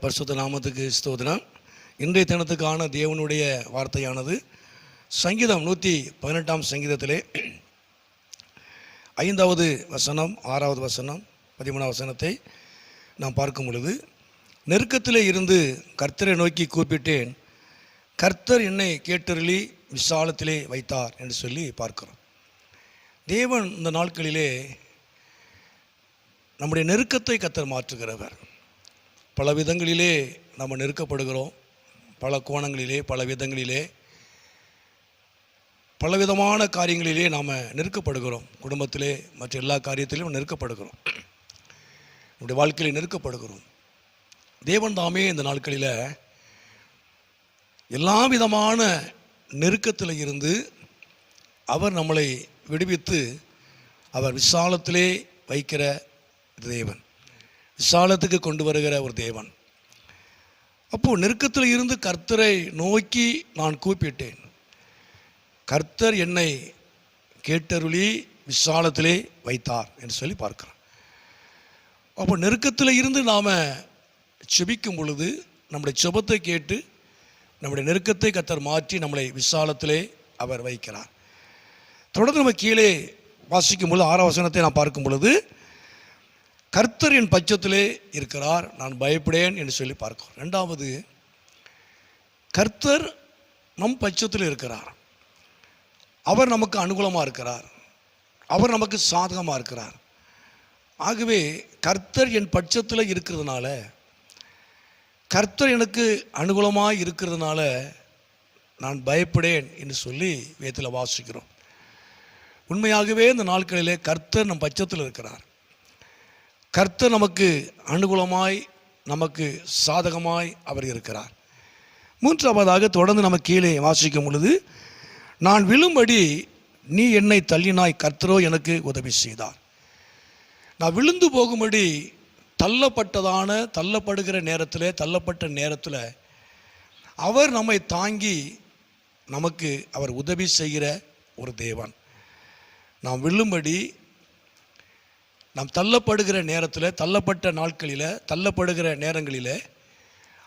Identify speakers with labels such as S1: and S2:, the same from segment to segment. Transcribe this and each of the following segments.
S1: பரிசுத்த நாமத்துக்கு ஸ்தோத்திரம். இன்றைய தினத்துக்கான தேவனுடைய வார்த்தையானது சங்கீதம் நூற்றி பதினெட்டாம் சங்கீதத்திலே. ஐந்தாவது வசனம் ஆறாவது வசனம் பதிமூணாவது வசனத்தை நாம் பார்க்கும் பொழுது நெருக்கத்திலே இருந்து கர்த்தரை நோக்கி கூப்பிட்டேன். கர்த்தர் என்னை கேட்டருளி விசாலத்திலே வைத்தார் என்று சொல்லி பார்க்கிறோம். தேவன் இந்த நாட்களிலே நம்முடைய நெருக்கத்தை கர்த்தர் மாற்றுகிறவர். பல விதங்களிலே நம்ம நெருக்கப்படுகிறோம். பல கோணங்களிலே பல விதங்களிலே. பலவிதமான காரியங்களிலே நாம் நெருக்கப்படுகிறோம். குடும்பத்திலே மற்ற எல்லா காரியத்திலும் நெருக்கப்படுகிறோம். நம்முடைய வாழ்க்கையில் நெருக்கப்படுகிறோம். தேவன் தாமே இந்த நாட்களில் எல்லா விதமான நெருக்கத்தில் இருந்து அவர் நம்மளை விடுவித்து அவர் விசாலத்திலே வைக்கிற தேவன். விசாலத்துக்கு கொண்டு வருகிற ஒரு தேவன். அப்போது நெருக்கத்தில் இருந்து கர்த்தரை நோக்கி நான் கூப்பிட்டேன். கர்த்தர் என்னை கேட்டருளி விசாலத்திலே வைத்தார் என்று சொல்லி பார்க்கிறோம் அப்போ நெருக்கத்தில் இருந்து நாம் செபிக்கும் பொழுது நம்முடைய செபத்தை கேட்டு நம்முடைய நெருக்கத்தை கர்த்தர் மாற்றி நம்மளை விசாலத்திலே அவர் வைக்கிறார். தொடர்ந்து நம்ம கீழே வாசிக்கும் பொழுது ஆறாம் நான் பார்க்கும் பொழுது கர்த்தர் என் பட்சத்திலே இருக்கிறார். நான் பயப்படேன் என்று சொல்லி பார்க்கிறோம். ரெண்டாவது கர்த்தர் நம் பட்சத்தில் இருக்கிறார். அவர் நமக்கு அனுகூலமாக இருக்கிறார். அவர் நமக்கு சாதகமாக இருக்கிறார். ஆகவே கர்த்தர் என் பட்சத்தில் இருக்கிறதுனால கர்த்தர் எனக்கு அனுகூலமாக இருக்கிறதுனால நான் பயப்படேன் என்று சொல்லி வேத்தில் வாசிக்கிறோம். உண்மையாகவே இந்த நாட்களிலே கர்த்தர் நம் பட்சத்தில் இருக்கிறார். கர்த்தர் நமக்கு அனுகூலமாய் நமக்கு சாதகமாய் அவர் இருக்கிறார். மூன்றாவதாக தொடர்ந்து நம்ம கீழே வாசிக்கும் பொழுது நான் விழும்படி நீ என்னை தள்ளினாய் கர்த்தரோ எனக்கு உதவி செய்தார். நான் விழுந்து போகும்படி தள்ளப்பட்டதான தள்ளப்படுகிற நேரத்தில் தள்ளப்பட்ட நேரத்தில் அவர் நம்மை தாங்கி நமக்கு அவர் உதவி செய்கிற ஒரு தேவன். நாம் விழும்படி நாம் தள்ளப்படுகிற நேரத்தில் தள்ளப்பட்ட நாட்களில் தள்ளப்படுகிற நேரங்களில்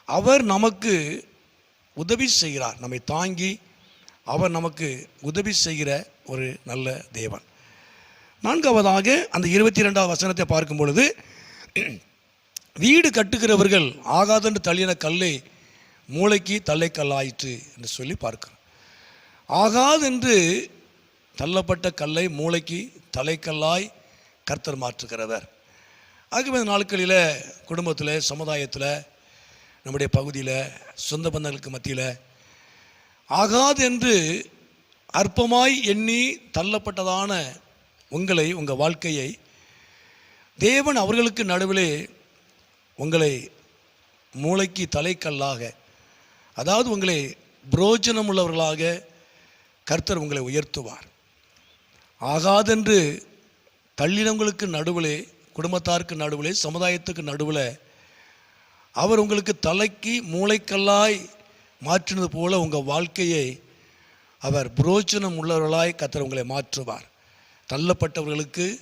S1: அவர் நமக்கு உதவி செய்கிறார். நம்மை தாங்கி அவர் நமக்கு உதவி செய்கிற ஒரு நல்ல தேவன். நான்காவதாக அந்த இருபத்தி ரெண்டாவது வசனத்தை பார்க்கும் பொழுது வீடு கட்டுகிறவர்கள் ஆகாதென்று தள்ளின கல்லை மூளைக்கு தள்ளைக்கல்லாயிற்று என்று சொல்லி பார்க்கிறோம். ஆகாதென்று தள்ளப்பட்ட கல்லை மூளைக்கு தலைக்கல்லாய் கர்த்தர் மாற்றுகிறவர். ஆகவே இந்த நாட்களில் குடும்பத்தில் சமுதாயத்தில் நம்முடைய பகுதியில் சொந்த பந்தங்களுக்கு மத்தியில் ஆகாது என்று அற்பமாய் எண்ணி தள்ளப்பட்டதான உங்களை உங்கள் வாழ்க்கையை தேவன் அவர்களுக்கு நடுவிலே உங்களை மூளைக்கு தலைக்கல்லாக அதாவது உங்களை புரோஜனம் உள்ளவர்களாக கர்த்தர் உங்களை உயர்த்துவார். ஆகாதென்று தள்ளினவங்களுக்கு நடுவிலே குடும்பத்தாருக்கு நடுவிலே சமுதாயத்துக்கு நடுவில் அவர் உங்களுக்கு தலைக்கு மூளைக்கல்லாய் மாற்றினது போல உங்கள் வாழ்க்கையை அவர் புரோஜனம் உள்ளவர்களாய் கத்தர் உங்களை மாற்றுவார். தள்ளப்பட்டவர்களுக்கு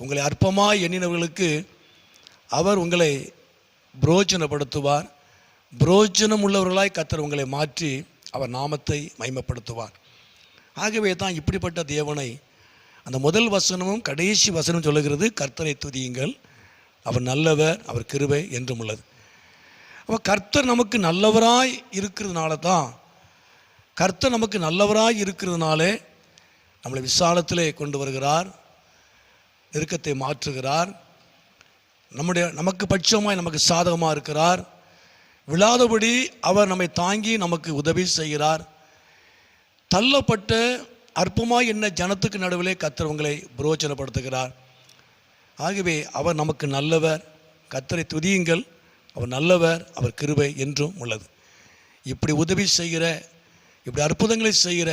S1: உங்களை அற்பமாய் எண்ணினவர்களுக்கு அவர் உங்களை புரோஜனப்படுத்துவார். புரோஜனம் உள்ளவர்களாய் கத்தர் உங்களை மாற்றி அவர் நாமத்தை மைமப்படுத்துவார் ஆகவே தான் இப்படிப்பட்ட தேவனை அந்த முதல் வசனமும் கடைசி வசனம் சொல்லுகிறது கர்த்தரை துதியுங்கள். அவர் நல்லவர் அவர் கிருபை என்றும் உள்ளது. அப்போ கர்த்தர் நமக்கு நல்லவராய் இருக்கிறதுனால தான் கர்த்தர் நமக்கு நல்லவராய் இருக்கிறதுனாலே நம்மளை விசாலத்திலே கொண்டு வருகிறார் நெருக்கத்தை மாற்றுகிறார் நம்முடைய நமக்கு பட்சமாய் நமக்கு சாதகமாக இருக்கிறார் விழாதபடி அவர் நம்மை தாங்கி நமக்கு உதவி செய்கிறார். தள்ளப்பட்ட அற்பமாக என்ன ஜனத்துக்கு நடுவிலே கத்திரவங்களை புரோச்சனப்படுத்துகிறார் ஆகவே அவர் நமக்கு நல்லவர். கத்தரை துதியுங்கள். அவர் நல்லவர் அவர் கிருபை என்றும் உள்ளது. இப்படி உதவி செய்கிற இப்படி அற்புதங்களை செய்கிற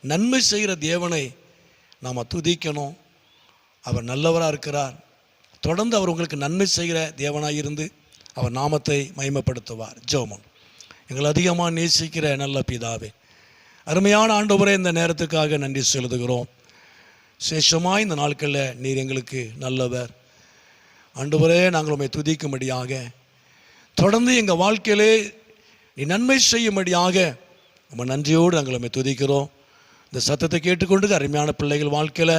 S1: நன்மை செய்கிற தேவனை நாம் துதிக்கணும். அவர் நல்லவராக இருக்கிறார். தொடர்ந்து அவர் உங்களுக்கு நன்மை செய்கிற தேவனாக இருந்து அவர் நாமத்தை மகிமைப்படுத்துவார். ஜோமன் எங்களை அதிகமாக நேசிக்கிற நல்ல பிதாவே அருமையான ஆண்டவரே இந்த நேரத்துக்காக நன்றி செலுத்துகிறோம். சேஷமாக இந்த நாட்களில் நீர் எங்களுக்கு நல்லவர். ஆண்டவரே நாங்கள் உம்மை துதிக்கும்படியாக தொடர்ந்து எங்கள் வாழ்க்கையிலே நீ நன்மை செய்யும்படியாக நம்ம நன்றியோடு நாங்கள் உண்மை துதிக்கிறோம். இந்த சத்தத்தை கேட்டுக்கொண்டு அருமையான பிள்ளைகள் வாழ்க்கையில்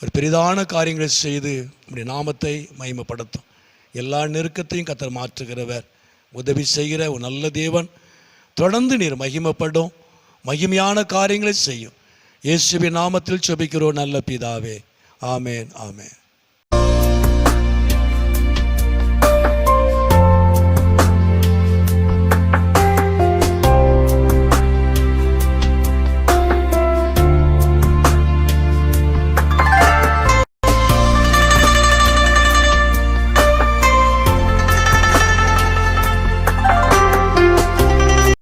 S1: ஒரு பெரிதான காரியங்களை செய்து நம்முடைய நாமத்தை மகிமைப்படுத்தும். எல்லா நெருக்கத்தையும் கத்தர் மாற்றுகிறவர். உதவி செய்கிற ஒரு நல்ல தேவன். தொடர்ந்து நீர் மகிமைப்படும். மகிமையான காரியங்களை செய்யும். இயேசுவின் நாமத்தில் செபிக்கிறோம் நல்ல பிதாவே. ஆமேன் ஆமேன்.